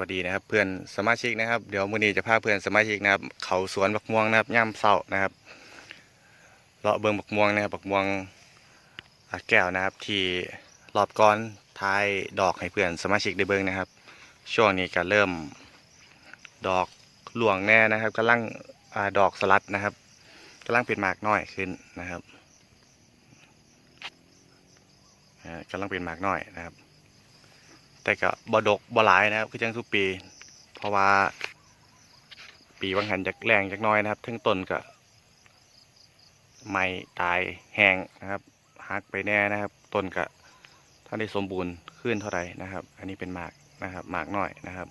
วัสดีนะครับ เพื่อนสมาชิกนะครับเดี๋ยวมื้อนี้จะพาเพื่อนสมาชิกนะครับ เขาสวนบักม่วงนะครับย่ำเศร้านะครับเลาะเบิงบักม่วงนะครับบักม่วงอาแก้วนะครับ ที่รอบก้อนทายดอกให้เพื่อนสมาชิกได้เบิงนะครับ ช่วงนี้ก็เริ่ม ดอกหลวงแน่นะครับกำลังอดอกสลัดนะครับกำลังเป็นหมากน้อยขึ้นนะครับอ่ากำลังเป็นหมากน้อยนะครับ แต่ก็บ่ดกบ่หลายนะครับคือจังทุกปี เพราะว่า ปีวังหันจากแรงจากน้อยนะครับทั้งต้นก็ไม่ตายแห้งนะครับหักไปแน่นะครับ ต้นก็ถ้าได้สมบูรณ์ขึ้นเท่าไหร่นะครับ อันนี้เป็นหมากนะครับหมากน้อยนะครับ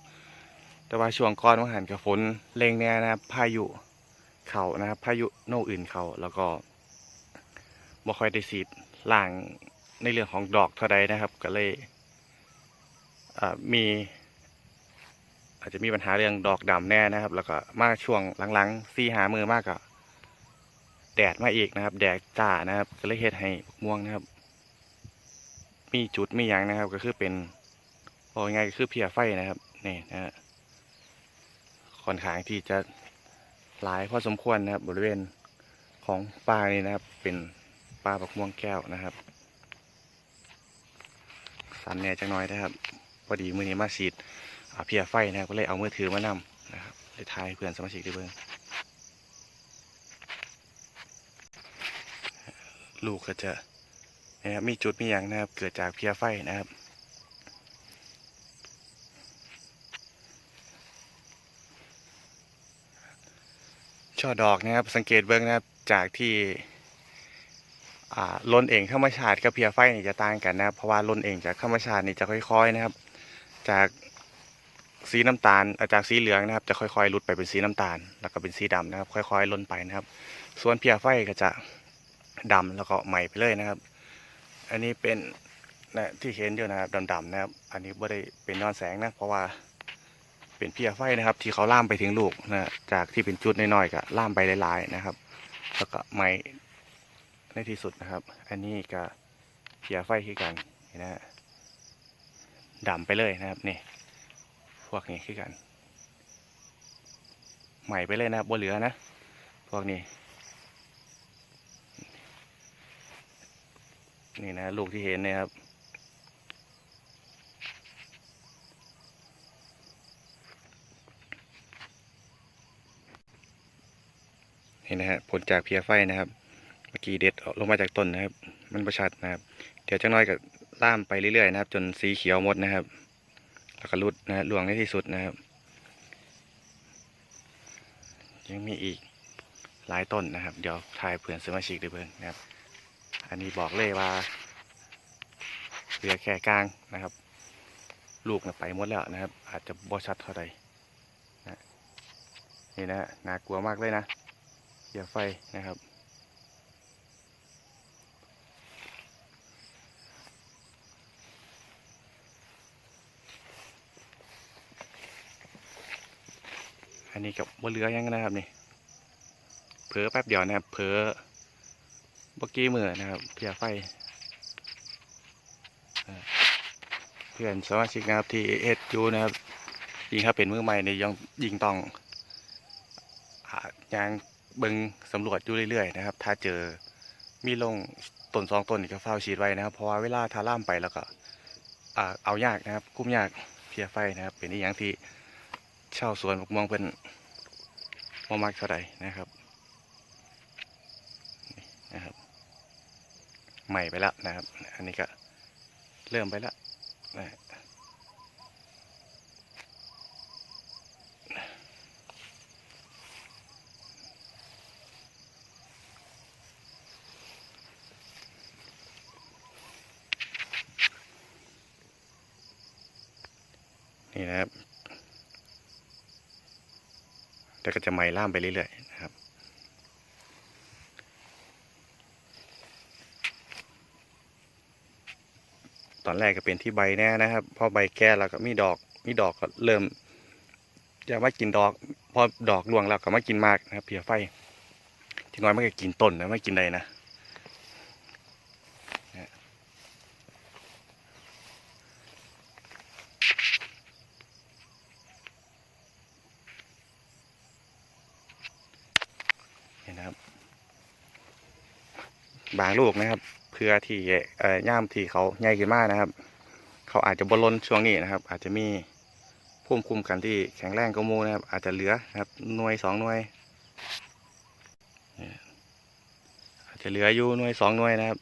แต่ว่าช่วงก้อนวังหันกับฝนเร่งแน่นะครับ พายุเขานะครับ พายุโนอื่นเขาแล้วก็บ่ค่อยได้สีดล่างในเรื่องของดอกเท่าใดนะครับ ก็เลย มีอาจจะมีปัญหาเรื่องดอกดำแน่นะครับ แล้วก็มาช่วงหลังๆซีหามือมากก็แดดมาอีกนะครับ แดดจ้านะครับ ก็เลยเฮ็ดให้ม่วงนะครับ มีจุดมีหยังนะครับ ก็คือเป็นบอกง่ายก็คือเพียไฟนะครับนี่นะฮะค่อนข้างที่จะหลายพอสมควรนะครับ บริเวณของป่านี่นะครับ เป็นป่าบักม่วงแก้วนะครับ สันแน่จังน้อยนะครับ พอดีมือนี้มาฉีดเพียไฟนะครับก็เลยเอามือถือมานำนะครับเลยทายเพื่อนสมาชิกได้เบิ่งลูกก็จะนะครับมีจุดมีอย่างนะครับ เกิดจากเพียไฟนะครับช่อดอกนะครับสังเกตเบื้องนะครับจากที่ล้นเองธรรมชาติกับเพียไฟนี่จะต่างกันนะครับเพราะว่าล้นเองจากธรรมชาตินี่จะค่อย ๆ นะครับ จากสีน้ำตาลจากสีเหลืองนะครับ จะค่อยๆลุดไปเป็นสีน้ำตาล แล้วก็เป็นสีดำนะครับ ค่อย ๆล้นไปนะครับ ส่วนเพียไฟก็จะดำแล้วก็ใหม่ไปเลยนะครับ อันนี้เป็นนะที่เห็นอยู่นะครับดำๆนะครับ อันนี้ไม่ได้เป็นย้อนแสงนะ เพราะว่าเป็นเพียไฟนะครับ ที่เขาล่ามไปถึงลูกนะจากที่เป็นจุดน้อยๆก็ล่ามไปหลายๆนะครับ แล้วก็ใหม่ในที่สุดนะครับ อันนี้ก็เพียไฟคือกันนะฮะ ดำไปเลยนะครับนี่พวกนี้คือกัน ใหม่ไปเลยนะบบนเหลือนะ พวกนี้ นี่นะลูกที่เห็นนี่ยครับนี่นะฮะผลจากเพียไฟนะครับ เมื่อกี้เด็ดออกลงมาจากต้นนะครับ มันประชัดนะครับ เดี๋ยวจะน้อยก็ ล่ามไปเรื่อยๆนะครับ จนสีเขียวหมดนะครับ แล้วก็รุดนะหลวงในที่สุดนะครับ ยังมีอีกหลายต้นนะครับ เดี๋ยวทายเพื่อนสมาชิกด้เบิ่งนะครับ อันนี้บอกเลยว่าเหลือแค่กลางนะครับ ลูกไปหมดแล้วนะครับ อาจจะบ่ชัดเท่าใดนะนี่นะน่ากลัวมากเลยนะเสียไฟนะครับ อันนี้กับบนเรือยังนะครับนี่เผลอแป๊บเดียวนะครับเผลอเมื่อกี้มือนะครับเพียไฟเพื่อนสมาชิกนะครับที่เอสยูนะครับยิงถ้าเป็นมือใหม่เนี่ยยังยิงต้องยางเบิงสำรวจอยู่เรื่อยๆนะครับ ถ้าเจอมีลงต้นสองต้นก็เฝ้าฉีดไว้นะครับ เพราะว่าเวลาทาล่ามไปแล้วก็เอายากนะครับคุ้มยากเพียไฟนะครับ เป็นอีกอย่างที่ ช่าสวนมองเป็นมองมากเท่าไหร่นะครับนี่นะครับ ใหม่ไปแล้วนะครับ อันนี้ก็เริ่มไปแล้วนะนี่นะครับ แต่ก็จะไหม่ล่ามไปเรื่อยๆนะครับตอนแรกก็เป็นที่ใบแน่นะครับ พอใบแก่แล้วก็มีดอกมีดอกก็เริ่มจะมากินดอก พอดอกรวงแล้วก็มากินมากนะครับเพียไฟที่น้อยมันก็กินต้นนะไม่กินใดนะ บางลูกนะครับ เพื่อที่เอ่ย่ามที่เขาใหญ่ขึ้นมากนะครับ เขาอาจจะบล้นช่วงนี้นะครับ อาจจะมีภูมิคุ้มกันที่แข็งแรงก็มูนะครับ อาจจะเหลือนะครับหน่วยสองหน่วยอาจจะเหลืออยู่หน่วยสองหน่วยนะครับ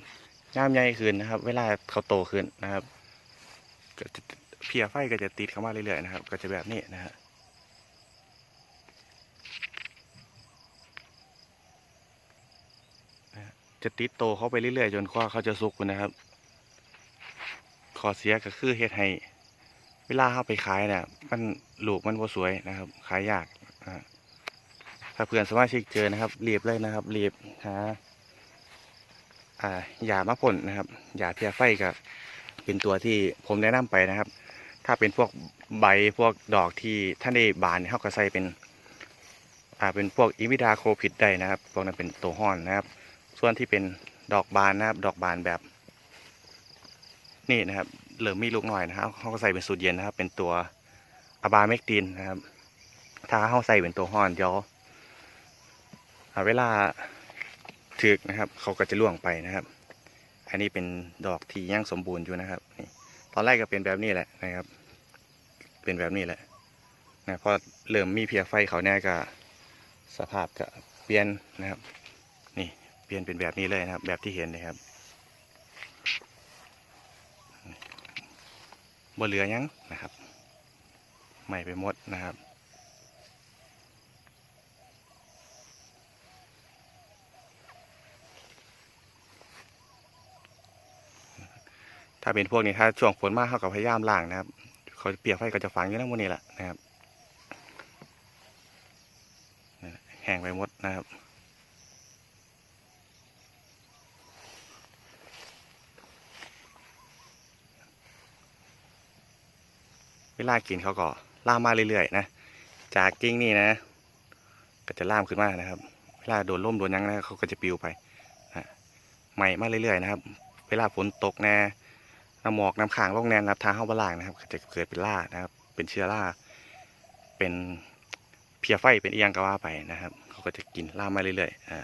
ย่ามใหญ่ขึ้นนะครับ เวลาเขาโตขึ้นนะครับเพียไฟก็จะติดเข้ามาเรื่อยๆนะครับ ก็จะแบบนี้นะฮะ จะติดโตเข้าไปเรื่อยๆ จนกว่าเขาจะสุกนะครับ ขอเสียก็คือเฮ็ดให้เวลาเข้าไปขายเนี่ยมันลูกมันบ่สวยนะครับ ขายยากถ้าเพื่อนสมาชิกเจอนะครับรีบเลยนะครับรีบหาอ่ายามาพ่นะครับยาเพียไฟก็เป็นตัวที่ผมแนะนำไปนะครับ ถ้าเป็นพวกใบพวกดอกที่ท่านได้บานเนี่ยเขาก็ใส่เป็นอ่าเป็นพวกอิมิดาโคพิดได้นะครับพวกนั้นเป็นตัวห้อนนะครับ ส่วนที่เป็นดอกบานนะครับ ดอกบานแบบ นี่นะครับเหลือมีลูกหน่อยนะครับเขาก็ใส่เป็นสูตรเย็นนะครับ เป็นตัวอะบาเมกตินนะครับ ถ้าเขาใส่เป็นตัวห้อนเดี๋ยวอ่าเวลาถึกนะครับ เขาก็จะล่วงไปนะครับ อันนี้เป็นดอกที่ยังสมบูรณ์อยู่นะครับนี่ตอนแรกก็เป็นแบบนี้แหละนะครับ เป็นแบบนี้แหละนะพอเริ่มมีเพียไฟเขาเนี่ยก็สภาพก็เปลี่ยนนะครับ เปลี่ยนเป็นแบบนี้เลยนะครับ แบบที่เห็นนะครับบ่เหลือยังนะครับใหม่ไปหมดนะครับถ้าเป็นพวกนี้ถ้าช่วงฝนมากเขาก็พยายามล้างนะครับ เขาเปียกไฟก็จะฝังอยู่ในหมูนี่แหละนะครับแห้งไปหมดนะครับ ลากินเขาก็ล่ามมาเรื่อยๆนะ จากกิ้งนี่นะ ก็จะล่ามขึ้นมานะครับ เวลาโดนล่มโดนยังนะเขาก็จะปิวไปนะใหม่มาเรื่อยๆนะครับ เวลาฝนตกแน่น้ำหมอกน้ำค้างลงแน่นรับทางเข้าบาลางนะครับก็จะเกิดเป็นล่านะครับ เป็นเชื้อราเป็นเพียไฟเป็นเอียงก็ว่าไปนะครับ เขาก็จะกินล่ามมาเรื่อยๆอ่า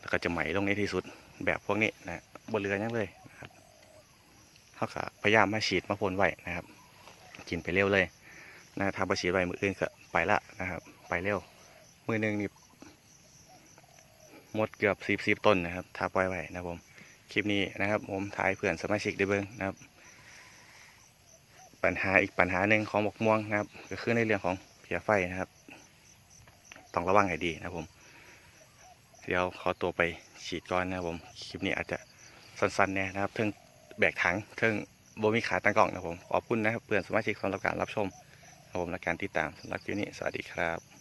แล้วก็จะไหมลงในที่สุดแบบพวกนี้นะบนเรือยังเลยนะครับเขาก็พยายามมาฉีดมาพ่นไว้นะครับ กินไปเร็วเลยนะทำประฉีดไว้มืออื่นก็ไปละนะครับ ไปเร็วมือหนึ่งนี่หมดเกือบสิบสิบต้นนะครับถ้าปล่อยไว้นะผมคลิปนี้นะครับ ผมถ่ายเพื่อนสมาชิกได้เบิ้งนะครับ ปัญหาอีกปัญหาหนึ่งของหมกม่วงนะครับ ก็คือในเรื่องของเพียไฟนะครับต้องระวังให้ดีนะผม เดี๋ยวขอตัวไปฉีดก่อนนะผม คลิปนี้อาจจะสั้นๆเนี่ยนะครับเทิงแบกถังเทิง โบมีขาตั้งกล่องนะผม ขอบคุณนะครับเพื่อนสมาชิกสำหรับการรับชมครับผมและการติดตามสำหรับคลิปนี้ สวัสดีครับ